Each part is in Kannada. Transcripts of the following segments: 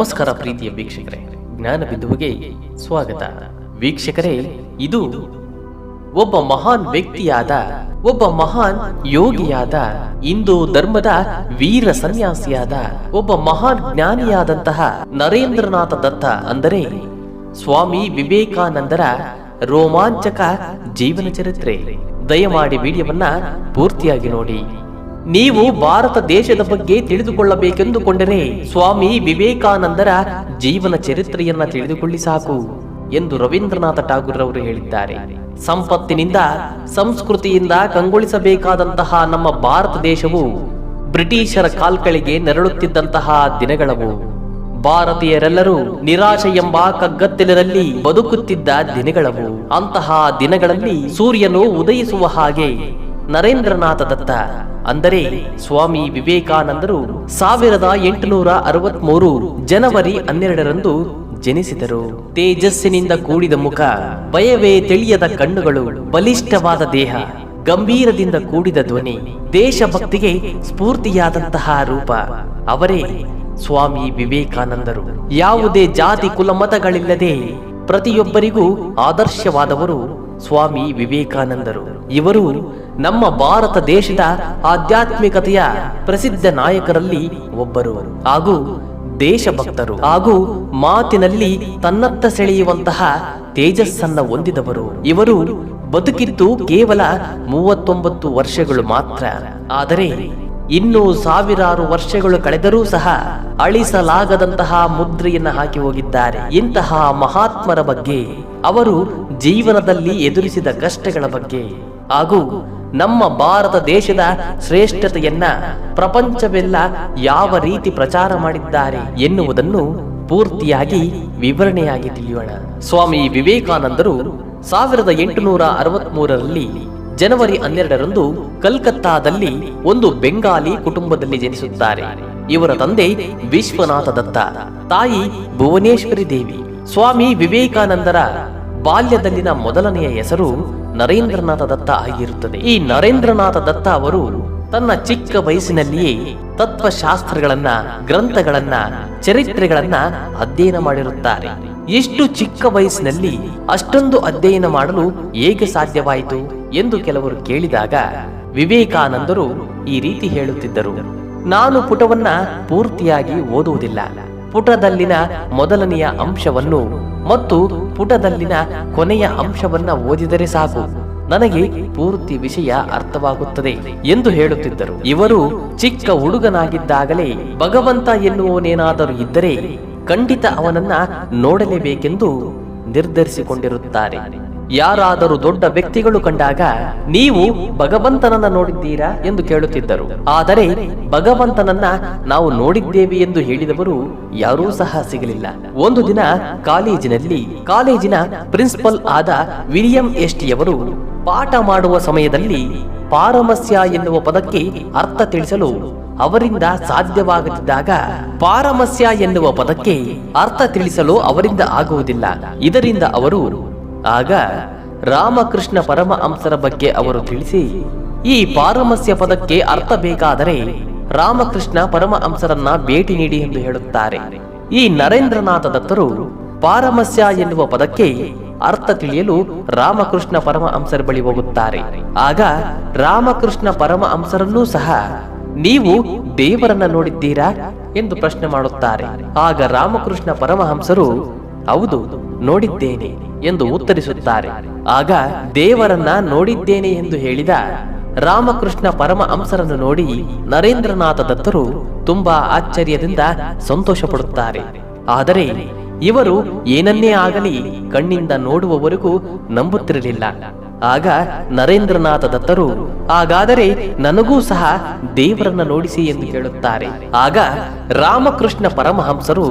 ನಮಸ್ಕಾರ ಪ್ರೀತಿಯ ವೀಕ್ಷಕರೇ. ಜ್ಞಾನ ಬಿಂದುವಿಗೆ ಸ್ವಾಗತ. ವೀಕ್ಷಕರೇ, ಇದು ಒಬ್ಬ ಮಹಾನ್ ವ್ಯಕ್ತಿಯಾದ, ಒಬ್ಬ ಮಹಾನ್ ಯೋಗಿಯಾದ, ಹಿಂದೂ ಧರ್ಮದ ವೀರ ಸನ್ಯಾಸಿಯಾದ, ಒಬ್ಬ ಮಹಾನ್ ಜ್ಞಾನಿಯಾದಂತಹ ನರೇಂದ್ರನಾಥ ದತ್ತ ಅಂದರೆ ಸ್ವಾಮಿ ವಿವೇಕಾನಂದರ ರೋಮಾಂಚಕ ಜೀವನ ಚರಿತ್ರೆ. ದಯಮಾಡಿ ವಿಡಿಯೋವನ್ನ ಪೂರ್ತಿಯಾಗಿ ನೋಡಿ. ನೀವು ಭಾರತ ದೇಶದ ಬಗ್ಗೆ ತಿಳಿದುಕೊಳ್ಳಬೇಕೆಂದುಕೊಂಡರೆ ಸ್ವಾಮಿ ವಿವೇಕಾನಂದರ ಜೀವನ ಚರಿತ್ರೆಯನ್ನ ತಿಳಿದುಕೊಳ್ಳಿ ಸಾಕು ಎಂದು ರವೀಂದ್ರನಾಥ ಠಾಗೂರ್ ಅವರು ಹೇಳಿದ್ದಾರೆ. ಸಂಪತ್ತಿನಿಂದ, ಸಂಸ್ಕೃತಿಯಿಂದ ಕಂಗೊಳಿಸಬೇಕಾದಂತಹ ನಮ್ಮ ಭಾರತ ದೇಶವು ಬ್ರಿಟಿಷರ ಕಾಲ್ಕಳಿಗೆ ನೆರಳುತ್ತಿದ್ದಂತಹ ದಿನಗಳವು. ಭಾರತೀಯರೆಲ್ಲರೂ ನಿರಾಶೆ ಎಂಬ ಕಗ್ಗತ್ತಲಿನಲ್ಲಿ ಬದುಕುತ್ತಿದ್ದ ದಿನಗಳವು. ಅಂತಹ ದಿನಗಳಲ್ಲಿ ಸೂರ್ಯನು ಉದಯಿಸುವ ಹಾಗೆ ನರೇಂದ್ರನಾಥ ದತ್ತ. ಅಂದರೆ ಸ್ವಾಮಿ ವಿವೇಕಾನಂದರು ಸಾವಿರದ ಎಂಟುನೂರ ಅರವತ್ಮೂರು ಜನವರಿ ಹನ್ನೆರಡರಂದು ಜನಿಸಿದರು. ತೇಜಸ್ಸಿನಿಂದ ಕೂಡಿದ ಮುಖ, ಭಯವೇ ತಿಳಿಯದ ಕಣ್ಣುಗಳು, ಬಲಿಷ್ಠವಾದ ದೇಹ, ಗಂಭೀರದಿಂದ ಕೂಡಿದ ಧ್ವನಿ, ದೇಶಭಕ್ತಿಗೆ ಸ್ಫೂರ್ತಿಯಾದಂತಹ ರೂಪ. ಅವರೇ ಸ್ವಾಮಿ ವಿವೇಕಾನಂದರು. ಯಾವುದೇ ಜಾತಿ ಕುಲ ಮತಗಳಿಲ್ಲದೆ ಪ್ರತಿಯೊಬ್ಬರಿಗೂ ಆದರ್ಶವಾದವರು ಸ್ವಾಮಿ ವಿವೇಕಾನಂದರು. ಇವರು ನಮ್ಮ ಭಾರತ ದೇಶದ ಆಧ್ಯಾತ್ಮಿಕತೆಯ ಪ್ರಸಿದ್ಧ ನಾಯಕರಲ್ಲಿ ಒಬ್ಬರು ಹಾಗೂ ದೇಶಭಕ್ತರು ಹಾಗೂ ಮಾತಿನಲ್ಲಿ ತನ್ನತ್ತ ಸೆಳೆಯುವಂತಹ ತೇಜಸ್ಸನ್ನ ಹೊಂದಿದವರು. ಇವರು ಬದುಕಿದ್ದು ಕೇವಲ ಮೂವತ್ತೊಂಬತ್ತು ವರ್ಷಗಳು ಮಾತ್ರ. ಆದರೆ ಇನ್ನು ಸಾವಿರಾರು ವರ್ಷಗಳು ಕಳೆದರೂ ಸಹ ಅಳಿಸಲಾಗದಂತಹ ಮುದ್ರೆಯನ್ನು ಹಾಕಿ ಹೋಗಿದ್ದಾರೆ. ಇಂತಹ ಮಹಾತ್ಮರ ಬಗ್ಗೆ ಅವರು ಜೀವನದಲ್ಲಿ ಎದುರಿಸಿದ ಕಷ್ಟಗಳ ಬಗ್ಗೆ ಹಾಗೂ ನಮ್ಮ ಭಾರತ ದೇಶದ ಶ್ರೇಷ್ಠತೆಯನ್ನ ಪ್ರಪಂಚವೆಲ್ಲ ಯಾವ ರೀತಿ ಪ್ರಚಾರ ಮಾಡಿದ್ದಾರೆ ಎನ್ನುವುದನ್ನು ಪೂರ್ತಿಯಾಗಿ ವಿವರಣೆಯಾಗಿ ತಿಳಿಯೋಣ. ಸ್ವಾಮಿ ವಿವೇಕಾನಂದರು ಸಾವಿರದ ಎಂಟುನೂರ ಅರವತ್ಮೂರರಲ್ಲಿ ಜನವರಿ ಹನ್ನೆರಡರಂದು ಕಲ್ಕತ್ತಾದಲ್ಲಿ ಒಂದು ಬೆಂಗಾಲಿ ಕುಟುಂಬದಲ್ಲಿ ಜನಿಸುತ್ತಾರೆ. ಇವರ ತಂದೆ ವಿಶ್ವನಾಥ ದತ್ತ ತಾಯಿ ಭುವನೇಶ್ವರಿ ದೇವಿ. ಸ್ವಾಮಿ ವಿವೇಕಾನಂದರ ಬಾಲ್ಯದಲ್ಲಿನ ಮೊದಲನೆಯ ಹೆಸರು ನರೇಂದ್ರನಾಥ ದತ್ತ ಆಗಿರುತ್ತದೆ. ಈ ನರೇಂದ್ರನಾಥ ದತ್ತ ಅವರು ತನ್ನ ಚಿಕ್ಕ ವಯಸ್ಸಿನಲ್ಲಿಯೇ ತತ್ವಶಾಸ್ತ್ರಗಳನ್ನ, ಗ್ರಂಥಗಳನ್ನ, ಚರಿತ್ರೆಗಳನ್ನ ಅಧ್ಯಯನ ಮಾಡಿರುತ್ತಾರೆ. ಎಷ್ಟು ಚಿಕ್ಕ ವಯಸ್ಸಿನಲ್ಲಿ ಅಷ್ಟೊಂದು ಅಧ್ಯಯನ ಮಾಡಲು ಹೇಗೆ ಸಾಧ್ಯವಾಯಿತು ಎಂದು ಕೆಲವರು ಕೇಳಿದಾಗ ವಿವೇಕಾನಂದರು ಈ ರೀತಿ ಹೇಳುತ್ತಿದ್ದರು. ನಾನು ಪುಟವನ್ನ ಪೂರ್ತಿಯಾಗಿ ಓದುವುದಿಲ್ಲ. ಪುಟದಲ್ಲಿನ ಮೊದಲನೆಯ ಅಂಶವನ್ನು ಮತ್ತು ಪುಟದಲ್ಲಿನ ಕೊನೆಯ ಅಂಶವನ್ನ ಓದಿದರೆ ಸಾಕು. ನನಗೆ ಪೂರ್ತಿ ವಿಷಯ ಅರ್ಥವಾಗುತ್ತದೆ ಎಂದು ಹೇಳುತ್ತಿದ್ದರು. ಇವರು ಚಿಕ್ಕ ಹುಡುಗನಾಗಿದ್ದಾಗಲೇ ಭಗವಂತ ಎನ್ನುವನೇನಾದರೂ ಇದ್ದರೆ ಖಂಡಿತ ಅವನನ್ನ ನೋಡಲೇಬೇಕೆಂದು ನಿರ್ಧರಿಸಿಕೊಂಡಿರುತ್ತಾರೆ. ಯಾರಾದರೂ ದೊಡ್ಡ ವ್ಯಕ್ತಿಗಳು ಕಂಡಾಗ ನೀವು ಭಗವಂತನನ್ನ ನೋಡಿದ್ದೀರಾ ಎಂದು ಕೇಳುತ್ತಿದ್ದರು. ಆದರೆ ಭಗವಂತನನ್ನ ನಾವು ನೋಡಿದ್ದೇವೆ ಎಂದು ಹೇಳಿದವರು ಯಾರೂ ಸಹ ಸಿಗಲಿಲ್ಲ. ಒಂದು ದಿನ ಕಾಲೇಜಿನಲ್ಲಿ, ಕಾಲೇಜಿನ ಪ್ರಿನ್ಸಿಪಲ್ ಆದ ವಿಲಿಯಂ ಎಸ್ಟಿಯವರು ಪಾಠ ಮಾಡುವ ಸಮಯದಲ್ಲಿ ಪಾರಮಸ್ಯ ಎನ್ನುವ ಪದಕ್ಕೆ ಅರ್ಥ ತಿಳಿಸಲು ಅವರಿಂದ ಸಾಧ್ಯವಾಗದಿದ್ದಾಗ ಪಾರಮಸ್ಯ ಎನ್ನುವ ಪದಕ್ಕೆ ಅರ್ಥ ತಿಳಿಸಲು ಅವರಿಂದ ಆಗುವುದಿಲ್ಲ. ಇದರಿಂದ ಅವರು ಆಗ ರಾಮಕೃಷ್ಣ ಪರಮಹಂಸರ ಬಗ್ಗೆ ಅವರು ತಿಳಿಸಿ, ಈ ಪಾರಮಸ್ಯ ಪದಕ್ಕೆ ಅರ್ಥ ಬೇಕಾದರೆ ರಾಮಕೃಷ್ಣ ಪರಮಹಂಸರನ್ನ ಭೇಟಿ ನೀಡಿ ಎಂದು ಹೇಳುತ್ತಾರೆ. ಈ ನರೇಂದ್ರನಾಥ ದತ್ತರು ಪಾರಮಸ್ಯ ಎನ್ನುವ ಪದಕ್ಕೆ ಅರ್ಥ ತಿಳಿಯಲು ರಾಮಕೃಷ್ಣ ಪರಮಹಂಸರ ಬಳಿ ಹೋಗುತ್ತಾರೆ. ಆಗ ರಾಮಕೃಷ್ಣ ಪರಮಹಂಸರನ್ನೂ ಸಹ ನೀವು ದೇವರನ್ನ ನೋಡಿದ್ದೀರಾ ಎಂದು ಪ್ರಶ್ನೆ ಮಾಡುತ್ತಾರೆ. ಆಗ ರಾಮಕೃಷ್ಣ ಪರಮಹಂಸರು ಹೌದು, ನೋಡಿದ್ದೇನೆ ಎಂದು ಉತ್ತರಿಸುತ್ತಾರೆ. ಆಗ ದೇವರನ್ನ ನೋಡಿದ್ದೇನೆ ಎಂದು ಹೇಳಿದ ರಾಮಕೃಷ್ಣ ಪರಮಹಂಸರನ್ನು ನೋಡಿ ನರೇಂದ್ರನಾಥ ದತ್ತರು ತುಂಬಾ ಆಶ್ಚರ್ಯದಿಂದ ಸಂತೋಷ ಪಡುತ್ತಾರೆ ಆದರೆ ಇವರು ಏನನ್ನೇ ಆಗಲಿ ಕಣ್ಣಿಂದ ನೋಡುವವರೆಗೂ ನಂಬುತ್ತಿರಲಿಲ್ಲ. ಆಗ ನರೇಂದ್ರನಾಥ ದತ್ತರು, ಹಾಗಾದರೆ ನನಗೂ ಸಹ ದೇವರನ್ನ ನೋಡಿಸಿ ಎಂದು ಕೇಳುತ್ತಾರೆ. ಆಗ ರಾಮಕೃಷ್ಣ ಪರಮಹಂಸರು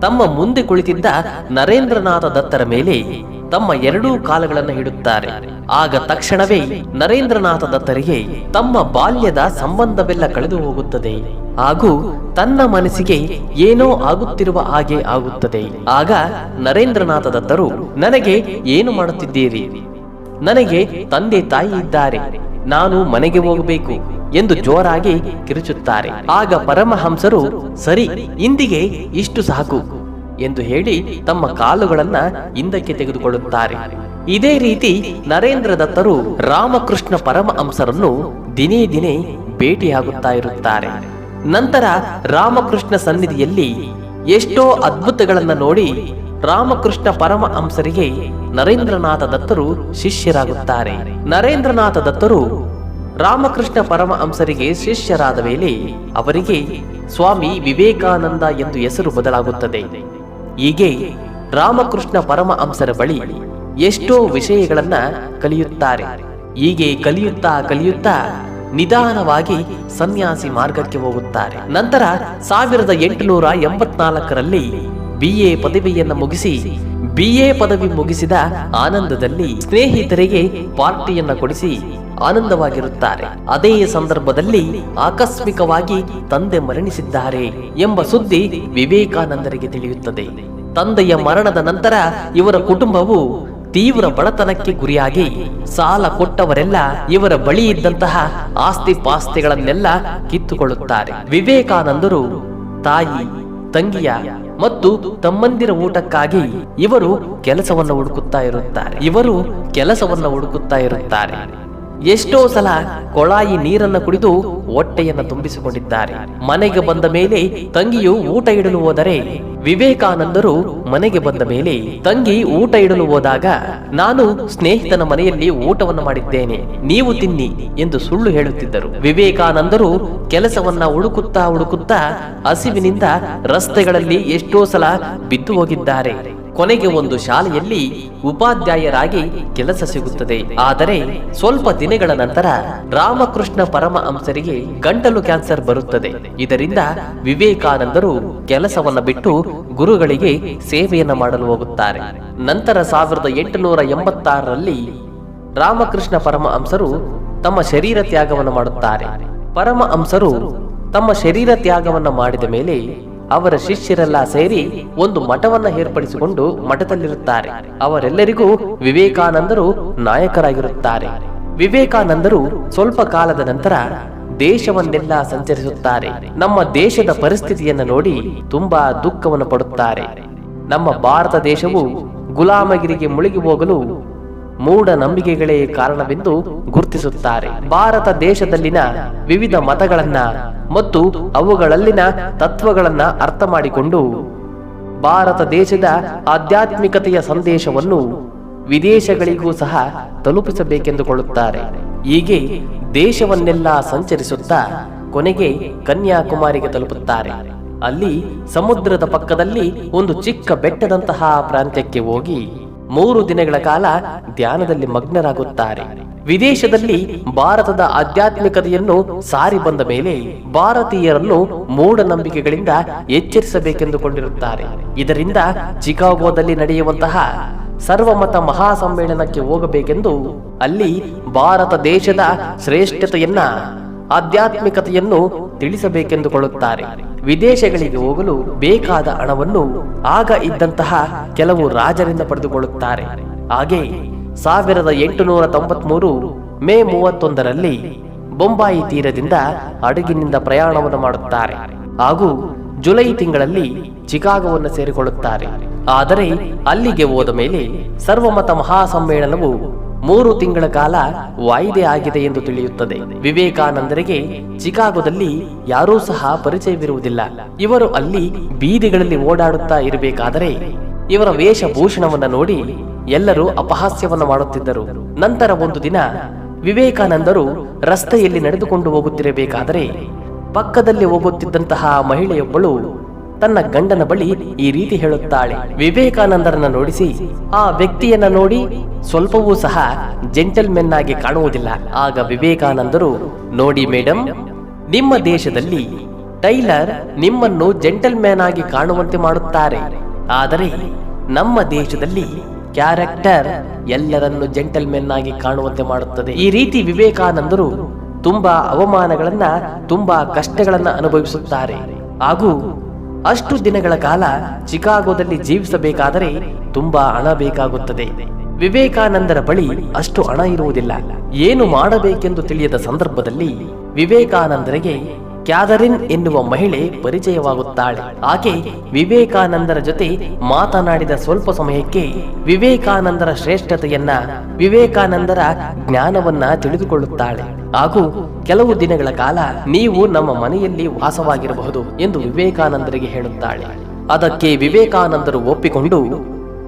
ತಮ್ಮ ಮುಂದೆ ಕುಳಿತಿದ್ದ ನರೇಂದ್ರನಾಥ ದತ್ತರ ಮೇಲೆ ತಮ್ಮ ಎರಡೂ ಕಾಲಗಳನ್ನು ಹಿಡುತ್ತಾರೆ. ಆಗ ತಕ್ಷಣವೇ ನರೇಂದ್ರನಾಥ ದತ್ತರಿಗೆ ತಮ್ಮ ಬಾಲ್ಯದ ಸಂಬಂಧವೆಲ್ಲ ಕಳೆದು ಹೋಗುತ್ತದೆ. ಹಾಗೂ ತನ್ನ ಮನಸ್ಸಿಗೆ ಏನೋ ಆಗುತ್ತಿರುವ ಹಾಗೆ ಆಗುತ್ತದೆ. ಆಗ ನರೇಂದ್ರನಾಥ ದತ್ತರು, ನನಗೆ ಏನು ಮಾಡುತ್ತಿದ್ದೀರಿ? ನನಗೆ ತಂದೆ ತಾಯಿ ಇದ್ದಾರೆ. ನಾನು ಮನೆಗೆ ಹೋಗಬೇಕು. ಎಂದು ಜೋರಾಗಿ ಕಿರುಚುತ್ತಾರೆ. ಆಗ ಪರಮಹಂಸರು, ಸರಿ, ಇಂದಿಗೆ ಇಷ್ಟು ಸಾಕು ಎಂದು ಹೇಳಿ ತಮ್ಮ ಕಾಲುಗಳನ್ನ ಹಿಂದಕ್ಕೆ ತೆಗೆದುಕೊಳ್ಳುತ್ತಾರೆ. ಇದೇ ರೀತಿ ನರೇಂದ್ರ ದತ್ತರು ರಾಮಕೃಷ್ಣ ಪರಮಹಂಸರನ್ನು ದಿನೇ ದಿನೇ ಭೇಟಿಯಾಗುತ್ತಾ ಇರುತ್ತಾರೆ. ನಂತರ ರಾಮಕೃಷ್ಣ ಸನ್ನಿಧಿಯಲ್ಲಿ ಎಷ್ಟೋ ಅದ್ಭುತಗಳನ್ನ ನೋಡಿ ರಾಮಕೃಷ್ಣ ಪರಮಹಂಸರಿಗೆ ನರೇಂದ್ರನಾಥ ದತ್ತರು ಶಿಷ್ಯರಾಗುತ್ತಾರೆ. ನರೇಂದ್ರನಾಥ ದತ್ತರು ರಾಮಕೃಷ್ಣ ಪರಮಹಂಸರಿಗೆ ಶಿಷ್ಯರಾದ ಮೇಲೆ ಅವರಿಗೆ ಸ್ವಾಮಿ ವಿವೇಕಾನಂದ ಎಂದು ಹೆಸರು ಬದಲಾಗುತ್ತದೆ. ಹೀಗೆ ರಾಮಕೃಷ್ಣ ಪರಮಹಂಸರ ಬಳಿ ಎಷ್ಟೋ ವಿಷಯಗಳನ್ನ ಕಲಿಯುತ್ತಾರೆ. ಹೀಗೆ ಕಲಿಯುತ್ತಾ ಕಲಿಯುತ್ತಾ ನಿಧಾನವಾಗಿ ಸನ್ಯಾಸಿ ಮಾರ್ಗಕ್ಕೆ ಹೋಗುತ್ತಾರೆ. ನಂತರ ಸಾವಿರದ ಎಂಟುನೂರ ಎಂಬತ್ನಾಲ್ಕರಲ್ಲಿ ಬಿ ಎ ಪದವಿಯನ್ನ ಮುಗಿಸಿ ಬಿ ಎ ಪದವಿ ಮುಗಿಸಿದ ಆನಂದದಲ್ಲಿ ಸ್ನೇಹಿತರಿಗೆ ಪಾರ್ಟಿಯನ್ನ ಕೊಡಿಸಿ ಆನಂದವಾಗಿರುತ್ತಾರೆ. ಅದೇ ಸಂದರ್ಭದಲ್ಲಿ ಆಕಸ್ಮಿಕವಾಗಿ ತಂದೆ ಮರಣಿಸಿದ್ದಾರೆ ಎಂಬ ಸುದ್ದಿ ವಿವೇಕಾನಂದರಿಗೆ ತಿಳಿಯುತ್ತದೆ. ತಂದೆಯ ಮರಣದ ನಂತರ ಇವರ ಕುಟುಂಬವು ತೀವ್ರ ಬಡತನಕ್ಕೆ ಗುರಿಯಾಗಿ ಸಾಲ ಕೊಟ್ಟವರೆಲ್ಲ ಇವರ ಬಳಿ ಇದ್ದಂತಹ ಆಸ್ತಿ ಪಾಸ್ತಿಗಳನ್ನೆಲ್ಲ ಕಿತ್ತುಕೊಳ್ಳುತ್ತಾರೆ. ವಿವೇಕಾನಂದರು ತಾಯಿ ತಂಗಿಯ ಮತ್ತು ತಮ್ಮಂದಿರ ಊಟಕ್ಕಾಗಿ ಇವರು ಕೆಲಸವನ್ನು ಹುಡುಕುತ್ತಾ ಇರುತ್ತಾರೆ. ಇವರು ಕೆಲಸವನ್ನು ಹುಡುಕುತ್ತಾ ಇರುತ್ತಾರೆ. ಎಷ್ಟೋ ಸಲ ಕೊಳಾಯಿ ನೀರನ್ನ ಕುಡಿದು ಹೊಟ್ಟೆಯನ್ನ ತುಂಬಿಸಿಕೊಂಡಿದ್ದಾರೆ. ಮನೆಗೆ ಬಂದ ಮೇಲೆ ತಂಗಿಯು ಊಟ ಇಡಲು ಹೋದರೆ ವಿವೇಕಾನಂದರು ಮನೆಗೆ ಬಂದ ಮೇಲೆ ತಂಗಿ ಊಟ ಇಡಲು ಹೋದಾಗ, ನಾನು ಸ್ನೇಹಿತನ ಮನೆಯಲ್ಲಿ ಊಟವನ್ನು ಮಾಡಿದ್ದೇನೆ, ನೀವು ತಿನ್ನಿ ಎಂದು ಸುಳ್ಳು ಹೇಳುತ್ತಿದ್ದರು. ವಿವೇಕಾನಂದರು ಕೆಲಸವನ್ನ ಹುಡುಕುತ್ತಾ ಹುಡುಕುತ್ತಾ ಹಸಿವಿನಿಂದ ರಸ್ತೆಗಳಲ್ಲಿ ಎಷ್ಟೋ ಸಲ ಬಿದ್ದು ಹೋಗಿದ್ದಾರೆ. ಕೊನೆಗೆ ಒಂದು ಶಾಲೆಯಲ್ಲಿ ಉಪಾಧ್ಯಾಯರಾಗಿ ಕೆಲಸ ಸಿಗುತ್ತದೆ. ಆದರೆ ಸ್ವಲ್ಪ ದಿನಗಳ ನಂತರ ರಾಮಕೃಷ್ಣ ಪರಮಹಂಸರಿಗೆ ಗಂಟಲು ಕ್ಯಾನ್ಸರ್ ಬರುತ್ತದೆ. ಇದರಿಂದ ವಿವೇಕಾನಂದರು ಕೆಲಸವನ್ನು ಬಿಟ್ಟು ಗುರುಗಳಿಗೆ ಸೇವೆಯನ್ನು ಮಾಡಲು ಹೋಗುತ್ತಾರೆ. ನಂತರ ಸಾವಿರದ ಎಂಟುನೂರ ಎಂಬತ್ತಾರರಲ್ಲಿ ರಾಮಕೃಷ್ಣ ಪರಮಹಂಸರು ತಮ್ಮ ಶರೀರ ತ್ಯಾಗವನ್ನು ಮಾಡುತ್ತಾರೆ. ಪರಮಹಂಸರು ತಮ್ಮ ಶರೀರ ತ್ಯಾಗವನ್ನು ಮಾಡಿದ ಮೇಲೆ ಅವರ ಶಿಷ್ಯರೆಲ್ಲ ಸೇರಿ ಒಂದು ಮಠವನ್ನ ಏರ್ಪಡಿಸಿಕೊಂಡು ಮಠದಲ್ಲಿರುತ್ತಾರೆ. ಅವರೆಲ್ಲರಿಗೂ ವಿವೇಕಾನಂದರು ನಾಯಕರಾಗಿರುತ್ತಾರೆ. ವಿವೇಕಾನಂದರು ಸ್ವಲ್ಪ ಕಾಲದ ನಂತರ ದೇಶವನ್ನೆಲ್ಲ ಸಂಚರಿಸುತ್ತಾರೆ. ನಮ್ಮ ದೇಶದ ಪರಿಸ್ಥಿತಿಯನ್ನು ನೋಡಿ ತುಂಬಾ ದುಃಖವನ್ನು ಪಡುತ್ತಾರೆ. ನಮ್ಮ ಭಾರತ ದೇಶವು ಗುಲಾಮಗಿರಿಗೆ ಮುಳುಗಿ ಹೋಗಲು ಮೂಢ ನಂಬಿಕೆಗಳೇ ಕಾರಣವೆಂದು ಗುರುತಿಸುತ್ತಾರೆ. ಭಾರತ ದೇಶದಲ್ಲಿನ ವಿವಿಧ ಮತಗಳನ್ನ ಮತ್ತು ಅವುಗಳಲ್ಲಿನ ತತ್ವಗಳನ್ನ ಅರ್ಥ ಮಾಡಿಕೊಂಡು ಭಾರತ ದೇಶದ ಆಧ್ಯಾತ್ಮಿಕತೆಯ ಸಂದೇಶವನ್ನು ವಿದೇಶಗಳಿಗೂ ಸಹ ತಲುಪಿಸಬೇಕೆಂದುಕೊಳ್ಳುತ್ತಾರೆ. ಹೀಗೆ ದೇಶವನ್ನೆಲ್ಲ ಸಂಚರಿಸುತ್ತಾ ಕೊನೆಗೆ ಕನ್ಯಾಕುಮಾರಿಗೆ ತಲುಪುತ್ತಾರೆ. ಅಲ್ಲಿ ಸಮುದ್ರದ ಪಕ್ಕದಲ್ಲಿ ಒಂದು ಚಿಕ್ಕ ಬೆಟ್ಟದಂತಹ ಪ್ರಾಂತ್ಯಕ್ಕೆ ಹೋಗಿ ಮೂರು ದಿನಗಳ ಕಾಲ ಧ್ಯಾನದಲ್ಲಿ ಮಗ್ನರಾಗುತ್ತಾರೆ. ವಿದೇಶದಲ್ಲಿ ಭಾರತದ ಆಧ್ಯಾತ್ಮಿಕತೆಯನ್ನು ಸಾರಿ ಬಂದ ಮೇಲೆ ಭಾರತೀಯರನ್ನು ಮೂಢನಂಬಿಕೆಗಳಿಂದ ಎಚ್ಚರಿಸಬೇಕೆಂದುಕೊಂಡಿರುತ್ತಾರೆ. ಇದರಿಂದ ಚಿಕಾಗೋದಲ್ಲಿ ನಡೆಯುವಂತಹ ಸರ್ವಮತ ಮಹಾಸಮ್ಮೇಳನಕ್ಕೆ ಹೋಗಬೇಕೆಂದು ಅಲ್ಲಿ ಭಾರತ ದೇಶದ ಶ್ರೇಷ್ಠತೆಯನ್ನ, ಆಧ್ಯಾತ್ಮಿಕತೆಯನ್ನು ತಿಳಿಸಬೇಕೆಂದುಕೊಳ್ಳುತ್ತಾರೆ. ವಿದೇಶಗಳಿಗೆ ಹೋಗಲು ಬೇಕಾದ ಹಣವನ್ನು ಆಗ ಇದ್ದಂತಹ ಕೆಲವು ರಾಜರಿಂದ ಪಡೆದುಕೊಳ್ಳುತ್ತಾರೆ. ಹಾಗೆ ಸಾವಿರದ ಎಂಟುನೂರ ತೊಂಬತ್ಮೂರು ಮೇ ಮೂವತ್ತೊಂದರಲ್ಲಿ ಬೊಂಬಾಯಿ ತೀರದಿಂದ ಹಡಗಿನಿಂದ ಪ್ರಯಾಣವನ್ನು ಮಾಡುತ್ತಾರೆ. ಹಾಗೂ ಜುಲೈ ತಿಂಗಳಲ್ಲಿ ಚಿಕಾಗೋವನ್ನು ಸೇರಿಕೊಳ್ಳುತ್ತಾರೆ. ಆದರೆ ಅಲ್ಲಿಗೆ ಹೋದ ಮೇಲೆ ಸರ್ವಮತ ಮಹಾಸಮ್ಮೇಳನವು ಮೂರು ತಿಂಗಳ ಕಾಲ ವಾಯಿದೆ ಆಗಿದೆ ಎಂದು ತಿಳಿಯುತ್ತದೆ. ವಿವೇಕಾನಂದರಿಗೆ ಚಿಕಾಗೋದಲ್ಲಿ ಯಾರೂ ಸಹ ಪರಿಚಯವಿರುವುದಿಲ್ಲ. ಇವರು ಅಲ್ಲಿ ಬೀದಿಗಳಲ್ಲಿ ಓಡಾಡುತ್ತಾ ಇರಬೇಕಾದರೆ ಇವರ ವೇಷಭೂಷಣವನ್ನು ನೋಡಿ ಎಲ್ಲರೂ ಅಪಹಾಸ್ಯವನ್ನು ಮಾಡುತ್ತಿದ್ದರು. ನಂತರ ಒಂದು ದಿನ ವಿವೇಕಾನಂದರು ರಸ್ತೆಯಲ್ಲಿ ನಡೆದುಕೊಂಡು ಹೋಗುತ್ತಿರಬೇಕಾದರೆ ಪಕ್ಕದಲ್ಲಿ ಹೋಗುತ್ತಿದ್ದಂತಹ ಮಹಿಳೆಯೊಬ್ಬಳು ತನ್ನ ಗಂಡನ ಬಳಿ ಈ ರೀತಿ ಹೇಳುತ್ತಾಳೆ. ವಿವೇಕಾನಂದರನ್ನ ನೋಡಿಸಿ ಆ ವ್ಯಕ್ತಿಯನ್ನ ನೋಡಿ ಸ್ವಲ್ಪವೂ ಸಹ ಜೆಂಟಲ್ಮೆನ್ ಆಗಿ ಕಾಣುವುದಿಲ್ಲ. ಆಗ ವಿವೇಕಾನಂದರು, ನೋಡಿ ಮೇಡಮ್ ನಿಮ್ಮ ದೇಶದಲ್ಲಿ ಟೈಲರ್ ನಿಮ್ಮನ್ನು ಜೆಂಟಲ್ಮ್ಯಾನ್ ಆಗಿ ಕಾಣುವಂತೆ ಮಾಡುತ್ತಾರೆ. ಆದರೆ ನಮ್ಮ ದೇಶದಲ್ಲಿ ಕ್ಯಾರೆಕ್ಟರ್ ಎಲ್ಲರನ್ನು ಜೆಂಟಲ್ಮೆನ್ ಆಗಿ ಕಾಣುವಂತೆ ಮಾಡುತ್ತದೆ. ಈ ರೀತಿ ವಿವೇಕಾನಂದರು ತುಂಬಾ ಅವಮಾನಗಳನ್ನ, ತುಂಬಾ ಕಷ್ಟಗಳನ್ನ ಅನುಭವಿಸುತ್ತಾರೆ. ಹಾಗೂ ಅಷ್ಟು ದಿನಗಳ ಕಾಲ ಚಿಕಾಗೋದಲ್ಲಿ ಜೀವಿಸಬೇಕಾದರೆ ತುಂಬಾ ಹಣ ಬೇಕಾಗುತ್ತದೆ. ವಿವೇಕಾನಂದರ ಬಳಿ ಅಷ್ಟು ಹಣ ಇರುವುದಿಲ್ಲ. ಏನು ಮಾಡಬೇಕೆಂದು ತಿಳಿಯದ ಸಂದರ್ಭದಲ್ಲಿ ವಿವೇಕಾನಂದರಿಗೆ ಕ್ಯಾದರಿನ್ ಎನ್ನುವ ಮಹಿಳೆ ಪರಿಚಯವಾಗುತ್ತಾಳೆ. ಆಕೆ ವಿವೇಕಾನಂದರ ಜೊತೆ ಮಾತನಾಡಿದ ಸ್ವಲ್ಪ ಸಮಯಕ್ಕೆ ವಿವೇಕಾನಂದರ ಶ್ರೇಷ್ಠತೆಯನ್ನ ವಿವೇಕಾನಂದರ ಜ್ಞಾನವನ್ನ ತಿಳಿದುಕೊಳ್ಳುತ್ತಾಳೆ. ಹಾಗೂ ಕೆಲವು ದಿನಗಳ ಕಾಲ ನೀವು ನಮ್ಮ ಮನೆಯಲ್ಲಿ ವಾಸವಾಗಿರಬಹುದು ಎಂದು ವಿವೇಕಾನಂದರಿಗೆ ಹೇಳುತ್ತಾಳೆ. ಅದಕ್ಕೆ ವಿವೇಕಾನಂದರು ಒಪ್ಪಿಕೊಂಡು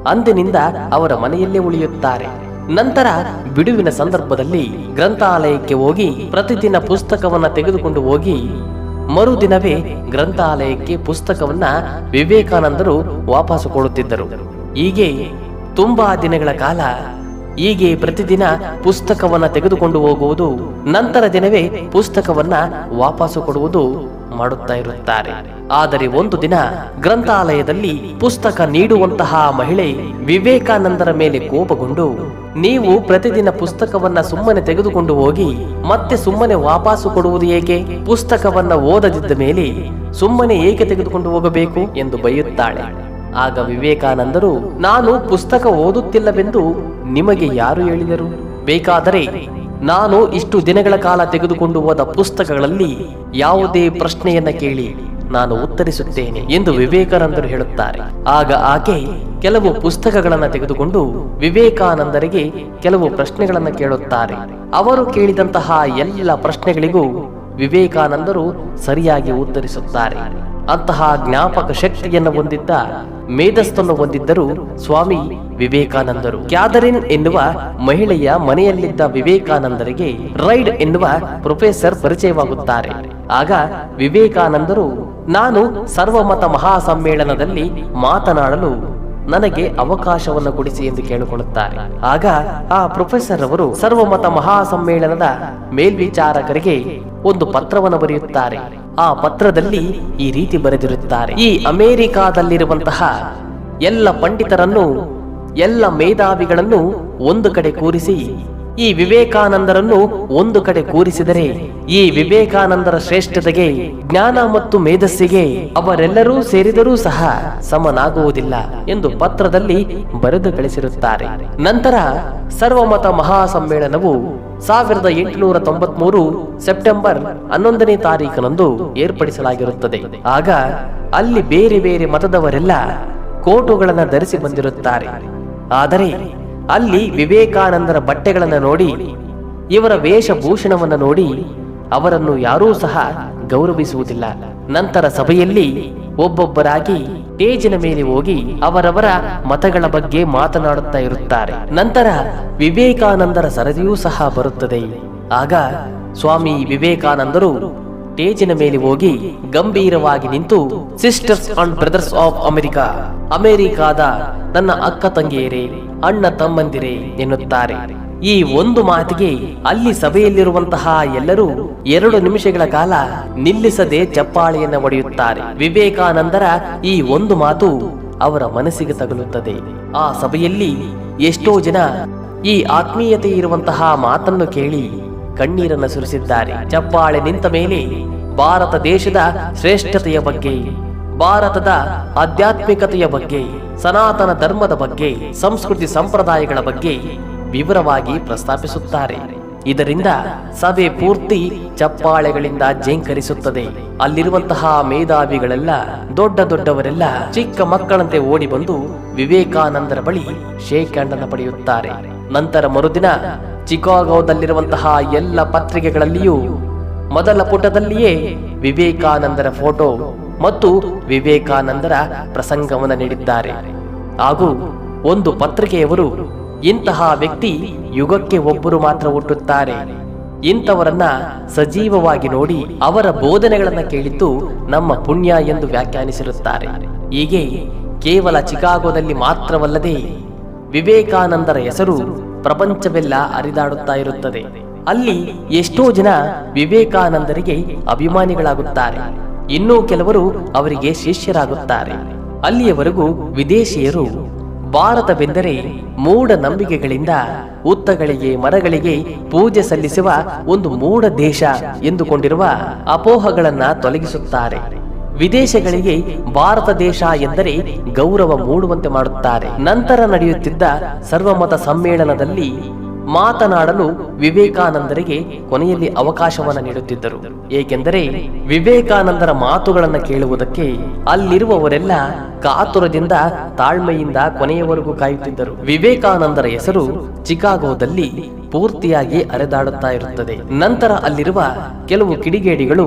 ಅಂದಿನಿಂದ ಅವರ ಮನೆಯಲ್ಲೇ ಉಳಿಯುತ್ತಾರೆ. ನಂತರ ಬಿಡುವಿನ ಸಂದರ್ಭದಲ್ಲಿ ಗ್ರಂಥಾಲಯಕ್ಕೆ ಹೋಗಿ ಪ್ರತಿದಿನ ಪುಸ್ತಕವನ್ನ ತೆಗೆದುಕೊಂಡು ಹೋಗಿ ಮರುದಿನವೇ ಗ್ರಂಥಾಲಯಕ್ಕೆ ಪುಸ್ತಕವನ್ನ ವಿವೇಕಾನಂದರು ವಾಪಸು ಕೊಡುತ್ತಿದ್ದರು ಹೀಗೆ ತುಂಬಾ ದಿನಗಳ ಕಾಲ ಹೀಗೆ ಪ್ರತಿದಿನ ಪುಸ್ತಕವನ್ನ ತೆಗೆದುಕೊಂಡು ಹೋಗುವುದು, ನಂತರ ದಿನವೇ ಪುಸ್ತಕವನ್ನ ವಾಪಸ್ಸು ಕೊಡುವುದು ಮಾಡುತ್ತಾ ಇರುತ್ತಾರೆ. ಆದರೆ ಒಂದು ದಿನ ಗ್ರಂಥಾಲಯದಲ್ಲಿ ಪುಸ್ತಕ ನೀಡುವಂತಹ ಮಹಿಳೆ ವಿವೇಕಾನಂದರ ಮೇಲೆ ಕೋಪಗೊಂಡು, ನೀವು ಪ್ರತಿದಿನ ಪುಸ್ತಕವನ್ನ ಸುಮ್ಮನೆ ತೆಗೆದುಕೊಂಡು ಹೋಗಿ, ಮತ್ತೆ ಸುಮ್ಮನೆ ವಾಪಾಸು ಕೊಡುವುದು ಏಕೆ? ಪುಸ್ತಕವನ್ನ ಓದದಿದ್ದ ಮೇಲೆ ಸುಮ್ಮನೆ ಏಕೆ ತೆಗೆದುಕೊಂಡು ಹೋಗಬೇಕು? ಎಂದು ಬೈಯುತ್ತಾಳೆ. ಆಗ ವಿವೇಕಾನಂದರು, ನಾನು ಪುಸ್ತಕ ಓದುತ್ತಿಲ್ಲವೆಂದು ನಿಮಗೆ ಯಾರು ಹೇಳಿದರು? ಬೇಕಾದರೆ ನಾನು ಇಷ್ಟು ದಿನಗಳ ಕಾಲ ತೆಗೆದುಕೊಂಡು ಹೋದ ಪುಸ್ತಕಗಳಲ್ಲಿ ಯಾವುದೇ ಪ್ರಶ್ನೆಯನ್ನ ಕೇಳಿ ನಾನು ಉತ್ತರಿಸುತ್ತೇನೆ ಎಂದು ವಿವೇಕಾನಂದರು ಹೇಳುತ್ತಾರೆ. ಆಗ ಆಕೆ ಕೆಲವು ಪುಸ್ತಕಗಳನ್ನು ತೆಗೆದುಕೊಂಡು ವಿವೇಕಾನಂದರಿಗೆ ಕೆಲವು ಪ್ರಶ್ನೆಗಳನ್ನು ಕೇಳುತ್ತಾರೆ. ಅವರು ಕೇಳಿದಂತಹ ಎಲ್ಲ ಪ್ರಶ್ನೆಗಳಿಗೂ ವಿವೇಕಾನಂದರು ಸರಿಯಾಗಿ ಉತ್ತರಿಸುತ್ತಾರೆ. ಅಂತಹ ಜ್ಞಾಪಕ ಶಕ್ತಿಯನ್ನು ಹೊಂದಿದ್ದ ಮೇಧಸ್ಸನ್ನು ಹೊಂದಿದ್ದರು ಸ್ವಾಮಿ ವಿವೇಕಾನಂದರು. ಕ್ಯಾದರಿನ್ ಎನ್ನುವ ಮಹಿಳೆಯ ಮನೆಯಲ್ಲಿದ್ದ ವಿವೇಕಾನಂದರಿಗೆ ರೈಡ್ ಎನ್ನುವ ಪ್ರೊಫೆಸರ್ ಪರಿಚಯವಾಗುತ್ತಾರೆ. ಆಗ ವಿವೇಕಾನಂದರು, ನಾನು ಸರ್ವಮತ ಮಹಾಸಮ್ಮೇಳನದಲ್ಲಿ ಮಾತನಾಡಲು ನನಗೆ ಅವಕಾಶವನ್ನು ಕೊಡಿಸಿ ಎಂದು ಕೇಳಿಕೊಳ್ಳುತ್ತಾರೆ. ಆಗ ಆ ಪ್ರೊಫೆಸರ್ ಅವರು ಸರ್ವಮತ ಮಹಾಸಮ್ಮೇಳನದ ಮೇಲ್ವಿಚಾರಕರಿಗೆ ಒಂದು ಪತ್ರವನ್ನು ಬರೆಯುತ್ತಾರೆ. ಆ ಪತ್ರದಲ್ಲಿ ಈ ರೀತಿ ಬರೆದಿರುತ್ತಾರೆ, ಈ ಅಮೆರಿಕಾದಲ್ಲಿರುವಂತಹ ಎಲ್ಲ ಪಂಡಿತರನ್ನು ಎಲ್ಲ ಮೇಧಾವಿಗಳನ್ನು ಒಂದು ಕಡೆ ಕೂರಿಸಿ, ಈ ವಿವೇಕಾನಂದರನ್ನು ಒಂದು ಕಡೆ ಕೂರಿಸಿದರೆ, ಈ ವಿವೇಕಾನಂದರ ಶ್ರೇಷ್ಠತೆಗೆ, ಜ್ಞಾನ ಮತ್ತು ಮೇಧಸ್ಸಿಗೆ ಅವರೆಲ್ಲರೂ ಸೇರಿದರೂ ಸಹ ಸಮನಾಗುವುದಿಲ್ಲ ಎಂದು ಪತ್ರದಲ್ಲಿ ಬರೆದು ಕಳಿಸಿರುತ್ತಾರೆ. ನಂತರ ಸರ್ವಮತ ಮಹಾಸಮ್ಮೇಳನವು ಸಾವಿರದ ಎಂಟುನೂರ ತೊಂಬತ್ಮೂರು ಸೆಪ್ಟೆಂಬರ್ ಹನ್ನೊಂದನೇ ತಾರೀಕಿನಂದು ಏರ್ಪಡಿಸಲಾಗಿರುತ್ತದೆ. ಆಗ ಅಲ್ಲಿ ಬೇರೆ ಬೇರೆ ಮತದವರೆಲ್ಲ ಕೋಟುಗಳನ್ನು ಧರಿಸಿ ಬಂದಿರುತ್ತಾರೆ. ಆದರೆ ಅಲ್ಲಿ ವಿವೇಕಾನಂದರ ಬಟ್ಟೆಗಳನ್ನು ನೋಡಿ, ಇವರ ವೇಷಭೂಷಣವನ್ನು ನೋಡಿ ಅವರನ್ನು ಯಾರೂ ಸಹ ಗೌರವಿಸುವುದಿಲ್ಲ. ನಂತರ ಸಭೆಯಲ್ಲಿ ಒಬ್ಬೊಬ್ಬರಾಗಿ ಟೇಜಿನ ಮೇಲೆ ಹೋಗಿ ಅವರವರ ಮತಗಳ ಬಗ್ಗೆ ಮಾತನಾಡುತ್ತಾ ಇರುತ್ತಾರೆ. ನಂತರ ವಿವೇಕಾನಂದರ ಸರದಿಯೂ ಸಹ ಬರುತ್ತದೆ. ಆಗ ಸ್ವಾಮಿ ವಿವೇಕಾನಂದರು ಟೇಜಿನ ಮೇಲೆ ಹೋಗಿ ಗಂಭೀರವಾಗಿ ನಿಂತು sisters and brothers of America ಅಮೆರಿಕಾದ ನನ್ನ ಅಕ್ಕ ತಂಗಿಯರೇ, ಅಣ್ಣ ತಮ್ಮಂದಿರೇ ಎನ್ನುತ್ತಾರೆ. ಈ ಒಂದು ಮಾತಿಗೆ ಅಲ್ಲಿ ಸಭೆಯಲ್ಲಿರುವಂತಹ ಎಲ್ಲರೂ ಎರಡು ನಿಮಿಷಗಳ ಕಾಲ ನಿಲ್ಲಿಸದೆ ಚಪ್ಪಾಳೆಯನ್ನ ಒಡೆಯುತ್ತಾರೆ ವಿವೇಕಾನಂದರ ಈ ಒಂದು ಮಾತು ಅವರ ಮನಸ್ಸಿಗೆ ತಗಲುತ್ತದೆ. ಆ ಸಭೆಯಲ್ಲಿ ಎಷ್ಟೋ ಜನ ಈ ಆತ್ಮೀಯತೆ ಇರುವಂತಹ ಮಾತನ್ನು ಕೇಳಿ ಕಣ್ಣೀರನ್ನು ಸುರಿಸಿದ್ದಾರೆ. ಚಪ್ಪಾಳೆ ನಿಂತ ಮೇಲೆ ಭಾರತ ದೇಶದ ಶ್ರೇಷ್ಠತೆಯ ಬಗ್ಗೆ, ಭಾರತದ ಆಧ್ಯಾತ್ಮಿಕತೆಯ ಬಗ್ಗೆ, ಸನಾತನ ಧರ್ಮದ ಬಗ್ಗೆ, ಸಂಸ್ಕೃತಿ ಸಂಪ್ರದಾಯಗಳ ಬಗ್ಗೆ ವಿವರವಾಗಿ ಪ್ರಸ್ತಾಪಿಸುತ್ತಾರೆ. ಇದರಿಂದ ಸಭೆ ಪೂರ್ತಿ ಚಪ್ಪಾಳೆಗಳಿಂದ ಜೇಂಕರಿಸುತ್ತದೆ ಅಲ್ಲಿರುವಂತಹ ಮೇಧಾವಿಗಳೆಲ್ಲ, ದೊಡ್ಡ ದೊಡ್ಡವರೆಲ್ಲ ಚಿಕ್ಕ ಮಕ್ಕಳಂತೆ ಓಡಿ ಬಂದು ವಿವೇಕಾನಂದರ ಬಳಿ ಶೇಖಂಡನ ಪಡೆಯುತ್ತಾರೆ. ನಂತರ ಮರುದಿನ ಚಿಕಾಗೋದಲ್ಲಿರುವಂತಹ ಎಲ್ಲ ಪತ್ರಿಕೆಗಳಲ್ಲಿಯೂ ಮೊದಲ ಪುಟದಲ್ಲಿಯೇ ವಿವೇಕಾನಂದರ ಫೋಟೋ ಮತ್ತು ವಿವೇಕಾನಂದರ ಪ್ರಸಂಗವನ್ನು ನೀಡಿದ್ದಾರೆ. ಹಾಗೂ ಒಂದು ಪತ್ರಿಕೆಯವರು ಇಂತಹ ವ್ಯಕ್ತಿ ಯುಗಕ್ಕೆ ಒಬ್ಬರು ಮಾತ್ರ ಹುಟ್ಟುತ್ತಾರೆ. ಇಂಥವರನ್ನ ಸಜೀವವಾಗಿ ನೋಡಿ ಅವರ ಬೋಧನೆಗಳನ್ನು ಕೇಳಿದ್ದು ನಮ್ಮ ಪುಣ್ಯ ಎಂದು ವ್ಯಾಖ್ಯಾನಿಸಿರುತ್ತಾರೆ. ಹೀಗೆ ಕೇವಲ ಚಿಕಾಗೋದಲ್ಲಿ ಮಾತ್ರವಲ್ಲದೆ ವಿವೇಕಾನಂದರ ಹೆಸರು ಪ್ರಪಂಚವೆಲ್ಲ ಅರಿದಾಡುತ್ತಾ ಇರುತ್ತದೆ. ಅಲ್ಲಿ ಎಷ್ಟೋ ಜನ ವಿವೇಕಾನಂದರಿಗೆ ಅಭಿಮಾನಿಗಳಾಗುತ್ತಾರೆ. ಇನ್ನೂ ಕೆಲವರು ಅವರಿಗೆ ಶಿಷ್ಯರಾಗುತ್ತಾರೆ. ಅಲ್ಲಿಯವರೆಗೂ ವಿದೇಶಿಯರು ಭಾರತವೆಂದರೆ ಮೂಢ ನಂಬಿಕೆಗಳಿಂದ ಉತ್ತಗಳಿಗೆ ಮರಗಳಿಗೆ ಪೂಜೆ ಸಲ್ಲಿಸುವ ಒಂದು ಮೂಢ ದೇಶ ಎಂದುಕೊಂಡಿರುವ ಅಪೋಹಗಳನ್ನ ತೊಲಗಿಸುತ್ತಾರೆ. ವಿದೇಶಗಳಿಗೆ ಭಾರತ ದೇಶ ಎಂದರೆ ಗೌರವ ಮೂಡುವಂತೆ ಮಾಡುತ್ತಾರೆ. ನಂತರ ನಡೆಯುತ್ತಿದ್ದ ಸರ್ವಮತ ಸಮ್ಮೇಳನದಲ್ಲಿ ಮಾತನಾಡಲು ವಿವೇಕಾನಂದರಿಗೆ ಕೊನೆಯಲ್ಲಿ ಅವಕಾಶವನ್ನು ನೀಡುತ್ತಿದ್ದರು. ಏಕೆಂದರೆ ವಿವೇಕಾನಂದರ ಮಾತುಗಳನ್ನು ಕೇಳುವುದಕ್ಕೆ ಅಲ್ಲಿರುವವರೆಲ್ಲ ಕಾತುರದಿಂದ ತಾಳ್ಮೆಯಿಂದ ಕೊನೆಯವರೆಗೂ ಕಾಯುತ್ತಿದ್ದರು. ವಿವೇಕಾನಂದರ ಹೆಸರು ಚಿಕಾಗೋದಲ್ಲಿ ಪೂರ್ತಿಯಾಗಿ ಅರೆದಾಡುತ್ತಾ ಇರುತ್ತದೆ. ನಂತರ ಅಲ್ಲಿರುವ ಕೆಲವು ಕಿಡಿಗೇಡಿಗಳು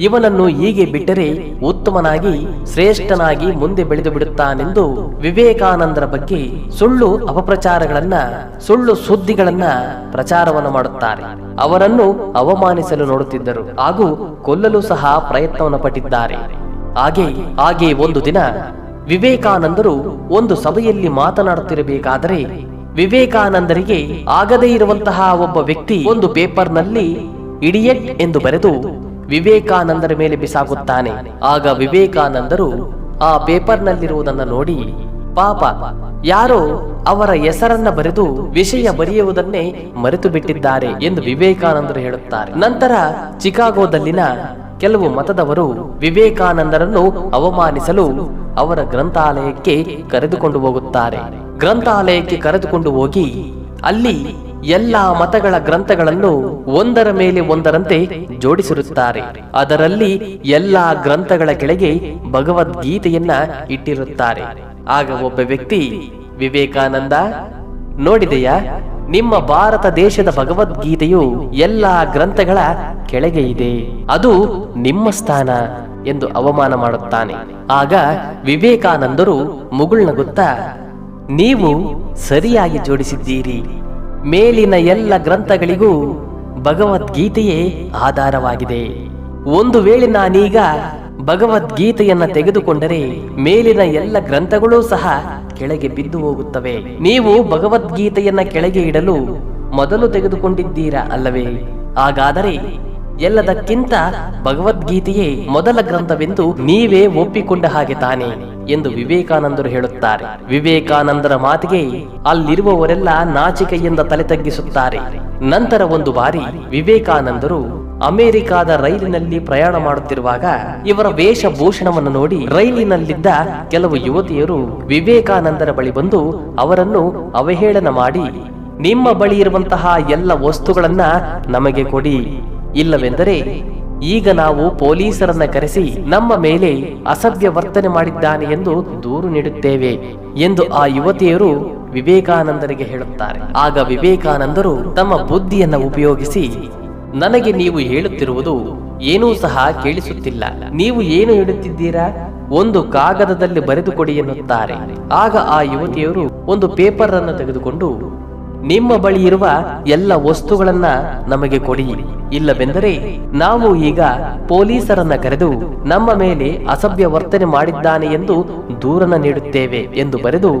ಇವನನ್ನು ಹೀಗೆ ಬಿಟ್ಟರೆ ಉತ್ತಮನಾಗಿ, ಶ್ರೇಷ್ಠನಾಗಿ ಮುಂದೆ ಬೆಳೆದು ಬಿಡುತ್ತಾನೆಂದು ವಿವೇಕಾನಂದರ ಬಗ್ಗೆ ಸುಳ್ಳು ಅಪಪ್ರಚಾರಗಳನ್ನ, ಸುಳ್ಳು ಸುದ್ದಿಗಳನ್ನ ಪ್ರಚಾರವನ್ನು ಮಾಡುತ್ತಾರೆ. ಅವರನ್ನು ಅವಮಾನಿಸಲು ನೋಡುತ್ತಿದ್ದರು. ಹಾಗೂ ಕೊಲ್ಲಲು ಸಹ ಪ್ರಯತ್ನವನ್ನು ಪಟ್ಟಿದ್ದಾರೆ. ಹಾಗೆ ಹಾಗೆ ಒಂದು ದಿನ ವಿವೇಕಾನಂದರು ಒಂದು ಸಭೆಯಲ್ಲಿ ಮಾತನಾಡುತ್ತಿರಬೇಕಾದರೆ ವಿವೇಕಾನಂದರಿಗೆ ಆಗದೇ ಇರುವಂತಹ ಒಬ್ಬ ವ್ಯಕ್ತಿ ಒಂದು ಪೇಪರ್ನಲ್ಲಿ ಇಡಿಯಟ್ ಎಂದು ಬರೆದು ವಿವೇಕಾನಂದರ ಮೇಲೆ ಬಿಸಾಕುತ್ತಾನೆ. ಆಗ ವಿವೇಕಾನಂದರು ಆ ಪೇಪರ್ನಲ್ಲಿರುವುದನ್ನು ನೋಡಿ, ಪಾಪ, ಯಾರೋ ಅವರ ಹೆಸರನ್ನ ಬರೆದು ವಿಷಯ ಬರೆಯುವುದನ್ನೇ ಮರೆತು ಬಿಟ್ಟಿದ್ದಾರೆ ಎಂದು ವಿವೇಕಾನಂದರು ಹೇಳುತ್ತಾರೆ. ನಂತರ ಚಿಕಾಗೋದಲ್ಲಿನ ಕೆಲವು ಮತದವರು ವಿವೇಕಾನಂದರನ್ನು ಅವಮಾನಿಸಲು ಅವರ ಗ್ರಂಥಾಲಯಕ್ಕೆ ಕರೆದುಕೊಂಡು ಹೋಗುತ್ತಾರೆ. ಗ್ರಂಥಾಲಯಕ್ಕೆ ಕರೆದುಕೊಂಡು ಹೋಗಿ ಅಲ್ಲಿ ಎಲ್ಲಾ ಮತಗಳ ಗ್ರಂಥಗಳನ್ನು ಒಂದರ ಮೇಲೆ ಒಂದರಂತೆ ಜೋಡಿಸಿರುತ್ತಾರೆ. ಅದರಲ್ಲಿ ಎಲ್ಲಾ ಗ್ರಂಥಗಳ ಕೆಳಗೆ ಭಗವದ್ಗೀತೆಯನ್ನ ಇಟ್ಟಿರುತ್ತಾರೆ. ಆಗ ಒಬ್ಬ ವ್ಯಕ್ತಿ, ವಿವೇಕಾನಂದ, ನೋಡಿದೆಯಾ? ನಿಮ್ಮ ಭಾರತ ದೇಶದ ಭಗವದ್ಗೀತೆಯು ಎಲ್ಲಾ ಗ್ರಂಥಗಳ ಕೆಳಗೆ ಇದೆ. ಅದು ನಿಮ್ಮ ಸ್ಥಾನ ಎಂದು ಅವಮಾನ ಮಾಡುತ್ತಾನೆ. ಆಗ ವಿವೇಕಾನಂದರು ಮುಗುಳ್ನಗುತ್ತಾ, ನೀವು ಸರಿಯಾಗಿ ಜೋಡಿಸಿದ್ದೀರಿ. ಮೇಲಿನ ಎಲ್ಲ ಗ್ರಂಥಗಳಿಗೂ ಭಗವದ್ಗೀತೆಯೇ ಆಧಾರವಾಗಿದೆ. ಒಂದು ವೇಳೆ ನಾನೀಗ ಭಗವದ್ಗೀತೆಯನ್ನ ತೆಗೆದುಕೊಂಡರೆ ಮೇಲಿನ ಎಲ್ಲ ಗ್ರಂಥಗಳೂ ಸಹ ಕೆಳಗೆ ಬಿದ್ದು ಹೋಗುತ್ತವೆ. ನೀವು ಭಗವದ್ಗೀತೆಯನ್ನ ಕೆಳಗೆ ಇಡಲು ಮೊದಲು ತೆಗೆದುಕೊಂಡಿದ್ದೀರಾ ಅಲ್ಲವೇ? ಹಾಗಾದರೆ ಎಲ್ಲದಕ್ಕಿಂತ ಭಗವದ್ಗೀತೆಯೇ ಮೊದಲ ಗ್ರಂಥವೆಂದು ನೀವೇ ಒಪ್ಪಿಕೊಂಡ ಹಾಗೆ ತಾನೆ ಎಂದು ವಿವೇಕಾನಂದರು ಹೇಳುತ್ತಾರೆ. ವಿವೇಕಾನಂದರ ಮಾತಿಗೆ ಅಲ್ಲಿರುವವರೆಲ್ಲ ನಾಚಿಕೆಯಿಂದ ತಲೆ ತಗ್ಗಿಸುತ್ತಾರೆ ನಂತರ ಒಂದು ಬಾರಿ ವಿವೇಕಾನಂದರು ಅಮೆರಿಕಾದ ರೈಲಿನಲ್ಲಿ ಪ್ರಯಾಣ ಮಾಡುತ್ತಿರುವಾಗ ಇವರ ವೇಷಭೂಷಣವನ್ನು ನೋಡಿ ರೈಲಿನಲ್ಲಿದ್ದ ಕೆಲವು ಯುವತಿಯರು ವಿವೇಕಾನಂದರ ಬಳಿ ಬಂದು ಅವರನ್ನು ಅವಹೇಳನ ಮಾಡಿ, ನಿಮ್ಮ ಬಳಿ ಇರುವಂತಹ ಎಲ್ಲ ವಸ್ತುಗಳನ್ನ ನಮಗೆ ಕೊಡಿ. ಇಲ್ಲವೆಂದರೆ ಈಗ ನಾವು ಪೊಲೀಸರನ್ನ ಕರೆಸಿ ನಮ್ಮ ಮೇಲೆ ಅಸಭ್ಯ ವರ್ತನೆ ಮಾಡಿದ್ದಾನೆ ಎಂದು ದೂರು ನೀಡುತ್ತೇವೆ ಎಂದು ಆ ಯುವತಿಯರು ವಿವೇಕಾನಂದರಿಗೆ ಹೇಳುತ್ತಾರೆ. ಆಗ ವಿವೇಕಾನಂದರು ತಮ್ಮ ಬುದ್ಧಿಯನ್ನ ಉಪಯೋಗಿಸಿ, ನನಗೆ ನೀವು ಹೇಳುತ್ತಿರುವುದು ಏನೂ ಸಹ ಕೇಳಿಸುತ್ತಿಲ್ಲ. ನೀವು ಏನು ಹೇಳುತ್ತಿದ್ದೀರಾ? ಒಂದು ಕಾಗದದಲ್ಲಿ ಬರೆದುಕೊಡಿ ಎನ್ನುತ್ತಾರೆ. ಆಗ ಆ ಯುವತಿಯರು ಒಂದು ಪೇಪರ್ ಅನ್ನು ತೆಗೆದುಕೊಂಡು ನಿಮ್ಮ ಬಳಿ ಇರುವ ಎಲ್ಲ ವಸ್ತುಗಳನ್ನ ನಮಗೆ ಕೊಡಿ. ಇಲ್ಲವೆಂದರೆ ನಾವು ಈಗ ಪೊಲೀಸರನ್ನ ಕರೆದು ನಮ್ಮ ಮೇಲೆ ಅಸಭ್ಯ ವರ್ತನೆ ಮಾಡಿದ್ದಾನೆ ಎಂದು ದೂರನ ನೀಡುತ್ತೇವೆ ಎಂದು ಬರೆದು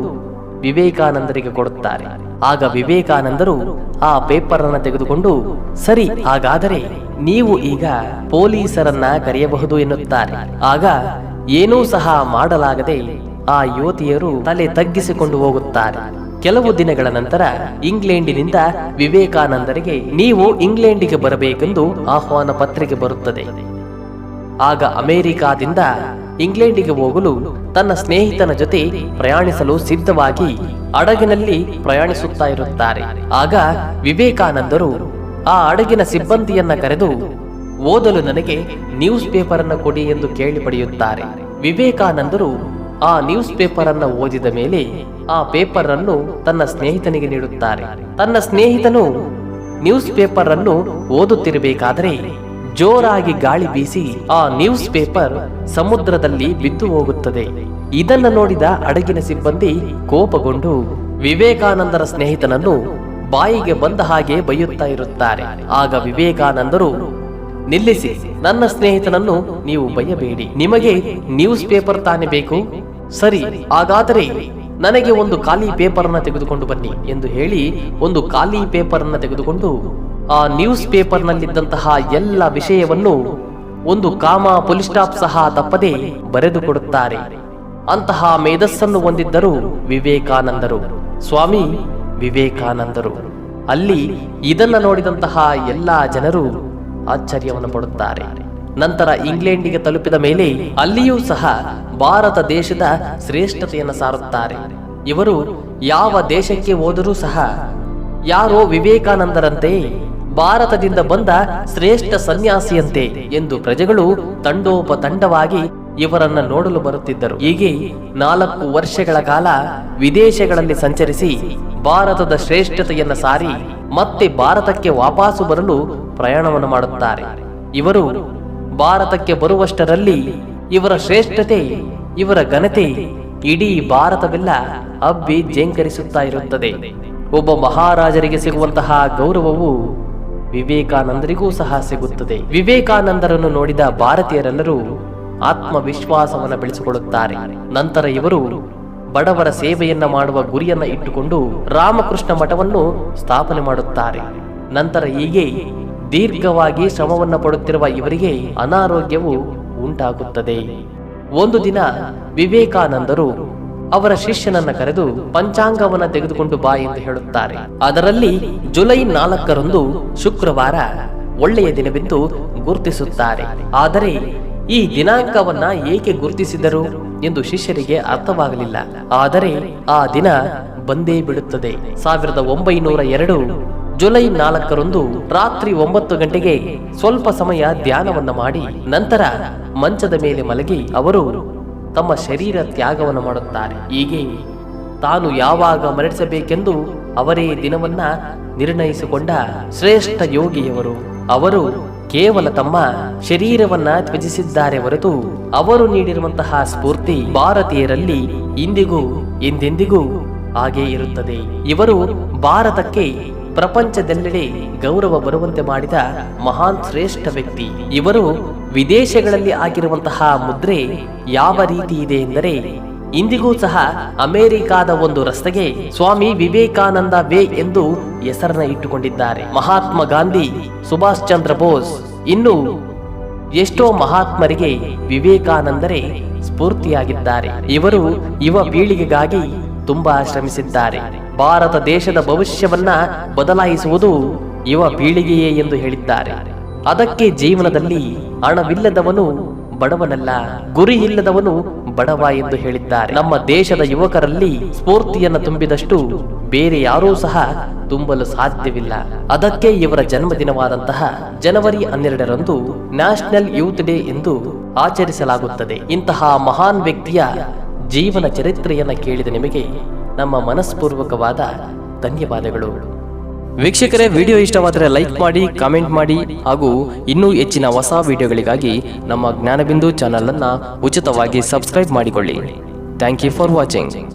ವಿವೇಕಾನಂದರಿಗೆ ಕೊಡುತ್ತಾರೆ. ಆಗ ವಿವೇಕಾನಂದರು ಆ ಪೇಪರ್ ಅನ್ನು ತೆಗೆದುಕೊಂಡು, ಸರಿ, ಹಾಗಾದರೆ ನೀವು ಈಗ ಪೊಲೀಸರನ್ನ ಕರೆಯಬಹುದು ಎನ್ನುತ್ತಾರೆ. ಆಗ ಏನೂ ಸಹ ಮಾಡಲಾಗದೆ ಆ ಯುವತಿಯರು ತಲೆ ತಗ್ಗಿಸಿಕೊಂಡು ಹೋಗುತ್ತಾರೆ. ಕೆಲವು ದಿನಗಳ ನಂತರ ಇಂಗ್ಲೆಂಡಿನಿಂದ ವಿವೇಕಾನಂದರಿಗೆ ನೀವು ಇಂಗ್ಲೆಂಡಿಗೆ ಬರಬೇಕೆಂದು ಆಹ್ವಾನ ಪತ್ರಿಕೆ ಬರುತ್ತದೆ. ಆಗ ಅಮೆರಿಕಾದಿಂದ ಇಂಗ್ಲೆಂಡಿಗೆ ಹೋಗಲು ತನ್ನ ಸ್ನೇಹಿತನ ಜೊತೆ ಪ್ರಯಾಣಿಸಲು ಸಿದ್ಧವಾಗಿ ಹಡಗಿನಲ್ಲಿ ಪ್ರಯಾಣಿಸುತ್ತಾ ಇರುತ್ತಾರೆ. ಆಗ ವಿವೇಕಾನಂದರು ಆ ಹಡಗಿನ ಸಿಬ್ಬಂದಿಯನ್ನ ಕರೆದು, ಓದಲು ನನಗೆ ನ್ಯೂಸ್ ಪೇಪರ್ ಅನ್ನು ಕೊಡಿ ಎಂದು ಕೇಳಿ ಪಡೆಯುತ್ತಾರೆ. ವಿವೇಕಾನಂದರು ಆ ನ್ಯೂಸ್ ಪೇಪರ್ ಅನ್ನ ಓದಿದ ಮೇಲೆ ಆ ಪೇಪರ್ ಅನ್ನು ತನ್ನ ಸ್ನೇಹಿತನಿಗೆ ನೀಡುತ್ತಾರೆ. ತನ್ನ ಸ್ನೇಹಿತನು ನ್ಯೂಸ್ ಪೇಪರ್ ಅನ್ನು ಓದುತ್ತಿರಬೇಕಾದರೆ ಜೋರಾಗಿ ಗಾಳಿ ಬೀಸಿ ಆ ನ್ಯೂಸ್ ಪೇಪರ್ ಸಮುದ್ರದಲ್ಲಿ ಬಿದ್ದು ಹೋಗುತ್ತದೆ. ಇದನ್ನ ನೋಡಿದ ಹಡಗಿನ ಸಿಬ್ಬಂದಿ ಕೋಪಗೊಂಡು ವಿವೇಕಾನಂದರ ಸ್ನೇಹಿತನನ್ನು ಬಾಯಿಗೆ ಬಂದ ಹಾಗೆ ಬೈಯುತ್ತಾ ಇರುತ್ತಾರೆ. ಆಗ ವಿವೇಕಾನಂದರು, ನಿಲ್ಲಿಸಿ, ನನ್ನ ಸ್ನೇಹಿತನನ್ನು ನೀವು ಬಯ್ಯಬೇಡಿ ನಿಮಗೆ ನ್ಯೂಸ್ ಪೇಪರ್ ತಾನೇ ಬೇಕು. ಸರಿ, ಹಾಗಾದರೆ ನನಗೆ ಒಂದು ಖಾಲಿ ಪೇಪರ್ ಅನ್ನ ತೆಗೆದುಕೊಂಡು ಬನ್ನಿ ಎಂದು ಹೇಳಿ ಒಂದು ಖಾಲಿ ಪೇಪರ್ ಅನ್ನ ತೆಗೆದುಕೊಂಡು ಆ ನ್ಯೂಸ್ ಪೇಪರ್ ನಲ್ಲಿದ್ದಂತಹ ಎಲ್ಲ ವಿಷಯವನ್ನು ಒಂದು ಕಾಮ ಪುಲಿಸ್ಟಾಪ್ ಸಹ ತಪ್ಪದೆ ಬರೆದು ಕೊಡುತ್ತಾರೆ. ಅಂತಹ ಮೇಧಸ್ಸನ್ನು ಹೊಂದಿದ್ದರು ವಿವೇಕಾನಂದರು. ಸ್ವಾಮಿ, ವಿವೇಕಾನಂದರು. ಅಲ್ಲಿ ಇದನ್ನ ನೋಡಿದಂತಹ ಎಲ್ಲ ಜನರು ಆಶ್ಚರ್ಯವನ್ನು ಪಡುತ್ತಾರೆ. ನಂತರ ಇಂಗ್ಲೆಂಡಿಗೆ ತಲುಪಿದ ಮೇಲೆ ಅಲ್ಲಿಯೂ ಸಹ ಭಾರತ ದೇಶದ ಶ್ರೇಷ್ಠತೆಯನ್ನು ಸಾರುತ್ತಾರೆ. ಇವರು ಯಾವ ದೇಶಕ್ಕೆ ಹೋದರೂ ಸಹ ಯಾರೋ ವಿವೇಕಾನಂದರಂತೆ ಭಾರತದಿಂದ ಬಂದ ಶ್ರೇಷ್ಠ ಸನ್ಯಾಸಿಯಂತೆ ಎಂದು ಪ್ರಜೆಗಳು ತಂಡೋಪತಂಡವಾಗಿ ಇವರನ್ನ ನೋಡಲು ಬರುತ್ತಿದ್ದರು. ಹೀಗೆ ನಾಲ್ಕು ವರ್ಷಗಳ ಕಾಲ ವಿದೇಶಗಳಲ್ಲಿ ಸಂಚರಿಸಿ ಭಾರತದ ಶ್ರೇಷ್ಠತೆಯನ್ನು ಸಾರಿ ಮತ್ತೆ ಭಾರತಕ್ಕೆ ವಾಪಸ್ಸು ಬರಲು ಪ್ರಯಾಣವನ್ನು ಮಾಡುತ್ತಾರೆ. ಇವರು ಭಾರತಕ್ಕೆ ಬರುವಷ್ಟರಲ್ಲಿ ಇವರ ಶ್ರೇಷ್ಠತೆ, ಇವರ ಘನತೆ ಇಡೀ ಭಾರತವೆಲ್ಲ ಅಬ್ಬಿ ಜೇಂಕರಿಸುತ್ತಾ ಇರುತ್ತದೆ. ಒಬ್ಬ ಮಹಾರಾಜರಿಗೆ ಸಿಗುವಂತಹ ಗೌರವವು ವಿವೇಕಾನಂದರಿಗೂ ಸಹ ಸಿಗುತ್ತದೆ. ವಿವೇಕಾನಂದರನ್ನು ನೋಡಿದ ಭಾರತೀಯರೆಲ್ಲರೂ ಆತ್ಮವಿಶ್ವಾಸವನ್ನು ಬೆಳೆಸಿಕೊಳ್ಳುತ್ತಾರೆ. ನಂತರ ಇವರು ಬಡವರ ಸೇವೆಯನ್ನ ಮಾಡುವ ಗುರಿಯನ್ನ ಇಟ್ಟುಕೊಂಡು ರಾಮಕೃಷ್ಣ ಮಠವನ್ನು ಸ್ಥಾಪನೆ ಮಾಡುತ್ತಾರೆ. ನಂತರ ಹೀಗೆ ದೀರ್ಘವಾಗಿ ಶ್ರಮವನ್ನು ಪಡುತ್ತಿರುವ ಇವರಿಗೆ ಅನಾರೋಗ್ಯವು ಉಂಟಾಗುತ್ತದೆ. ಒಂದು ದಿನ ವಿವೇಕಾನಂದರು ಅವರ ಶಿಷ್ಯನನ್ನ ಕರೆದು ಪಂಚಾಂಗವನ್ನ ತೆಗೆದುಕೊಂಡು ಬಾ ಎಂದು ಹೇಳುತ್ತಾರೆ. ಅದರಲ್ಲಿ ಜುಲೈ ನಾಲ್ಕರಂದು ಶುಕ್ರವಾರ ಒಳ್ಳೆಯ ದಿನವೆಂದು ಗುರುತಿಸುತ್ತಾರೆ. ಆದರೆ ಈ ದಿನಾಂಕವನ್ನ ಏಕೆ ಗುರುತಿಸಿದರು ಎಂದು ಶಿಷ್ಯರಿಗೆ ಅರ್ಥವಾಗಲಿಲ್ಲ. ಆದರೆ ಆ ದಿನ ಬಂದೇ ಬಿಡುತ್ತದೆ. ಸಾವಿರದ ಒಂಬೈನೂರ ಎರಡು ಜುಲೈ ನಾಲ್ಕರಂದು ರಾತ್ರಿ ಒಂಬತ್ತು ಗಂಟೆಗೆ ಸ್ವಲ್ಪ ಸಮಯ ಧ್ಯಾನವನ್ನು ಮಾಡಿ ನಂತರ ಮಂಚದ ಮೇಲೆ ಮಲಗಿ ಅವರು ತಮ್ಮ ಶರೀರ ತ್ಯಾಗವನ್ನು ಮಾಡುತ್ತಾರೆ. ಹೀಗೆ ತಾನು ಯಾವಾಗ ಮರಣಿಸಬೇಕೆಂದು ಅವರೇ ದಿನವನ್ನ ನಿರ್ಣಯಿಸಿಕೊಂಡ ಶ್ರೇಷ್ಠ ಯೋಗಿಯವರು. ಅವರು ಕೇವಲ ತಮ್ಮ ಶರೀರವನ್ನ ತ್ಯಜಿಸಿದ್ದಾರೆ ಹೊರತು ಅವರು ನೀಡಿರುವಂತಹ ಸ್ಫೂರ್ತಿ ಭಾರತೀಯರಲ್ಲಿ ಇಂದಿಗೂ ಎಂದೆಂದಿಗೂ ಹಾಗೇ ಇರುತ್ತದೆ. ಇವರು ಭಾರತಕ್ಕೆ ಪ್ರಪಂಚದೆಲ್ಲೆಡೆ ಗೌರವ ಬರುವಂತೆ ಮಾಡಿದ ಮಹಾನ್ ಶ್ರೇಷ್ಠ ವ್ಯಕ್ತಿ. ಇವರು ವಿದೇಶಗಳಲ್ಲಿ ಆಗಿರುವಂತಹ ಮುದ್ರೆ ಯಾವ ರೀತಿ ಇದೆ ಎಂದರೆ, ಇಂದಿಗೂ ಸಹ ಅಮೆರಿಕಾದ ಒಂದು ರಸ್ತೆಗೆ ಸ್ವಾಮಿ ವಿವೇಕಾನಂದ ವೇ ಎಂದು ಹೆಸರನ್ನ ಇಟ್ಟುಕೊಂಡಿದ್ದಾರೆ. ಮಹಾತ್ಮ ಗಾಂಧಿ, ಸುಭಾಷ್ ಚಂದ್ರ ಬೋಸ್ ಇನ್ನು ಎಷ್ಟೋ ಮಹಾತ್ಮರಿಗೆ ವಿವೇಕಾನಂದರೇ ಸ್ಫೂರ್ತಿಯಾಗಿದ್ದಾರೆ. ಇವರು ಯುವ ಪೀಳಿಗೆಗಾಗಿ ತುಂಬಾ ಶ್ರಮಿಸಿದ್ದಾರೆ. ಭಾರತ ದೇಶದ ಭವಿಷ್ಯವನ್ನ ಬದಲಾಯಿಸುವುದು ಯುವ ಪೀಳಿಗೆಯೇ ಎಂದು ಹೇಳಿದ್ದಾರೆ. ಅದಕ್ಕೆ ಜೀವನದಲ್ಲಿ ಹಣವಿಲ್ಲದವನು ಬಡವನಲ್ಲ ಗುರಿ ಇಲ್ಲದವನು ಬಡವ ಎಂದು ಹೇಳಿದ್ದಾರೆ. ನಮ್ಮ ದೇಶದ ಯುವಕರಲ್ಲಿ ಸ್ಫೂರ್ತಿಯನ್ನು ತುಂಬಿದಷ್ಟು ಬೇರೆ ಯಾರೂ ಸಹ ತುಂಬಲು ಸಾಧ್ಯವಿಲ್ಲ. ಅದಕ್ಕೆ ಇವರ ಜನ್ಮದಿನವಾದಂತಹ ಜನವರಿ ಹನ್ನೆರಡರಂದು ನ್ಯಾಷನಲ್ ಯೂತ್ ಡೇ ಎಂದು ಆಚರಿಸಲಾಗುತ್ತದೆ. ಇಂತಹ ಮಹಾನ್ ವ್ಯಕ್ತಿಯ ಜೀವನ ಚರಿತ್ರೆಯನ್ನ ಕೇಳಿದ ನಿಮಗೆ ನಮ್ಮ ಮನಸ್ಪೂರ್ವಕವಾದ ಧನ್ಯವಾದಗಳು. ವೀಕ್ಷಕರೇ, ವಿಡಿಯೋ ಇಷ್ಟವಾದರೆ ಲೈಕ್ ಮಾಡಿ, ಕಾಮೆಂಟ್ ಮಾಡಿ ಹಾಗೂ ಇನ್ನೂ ಹೆಚ್ಚಿನ ಹೊಸ ವಿಡಿಯೋಗಳಿಗಾಗಿ ನಮ್ಮ ಜ್ಞಾನಬಿಂದು ಚಾನಲ್ ಅನ್ನ ಉಚಿತವಾಗಿ ಸಬ್ಸ್ಕ್ರೈಬ್ ಮಾಡಿಕೊಳ್ಳಿ. Thank you for watching.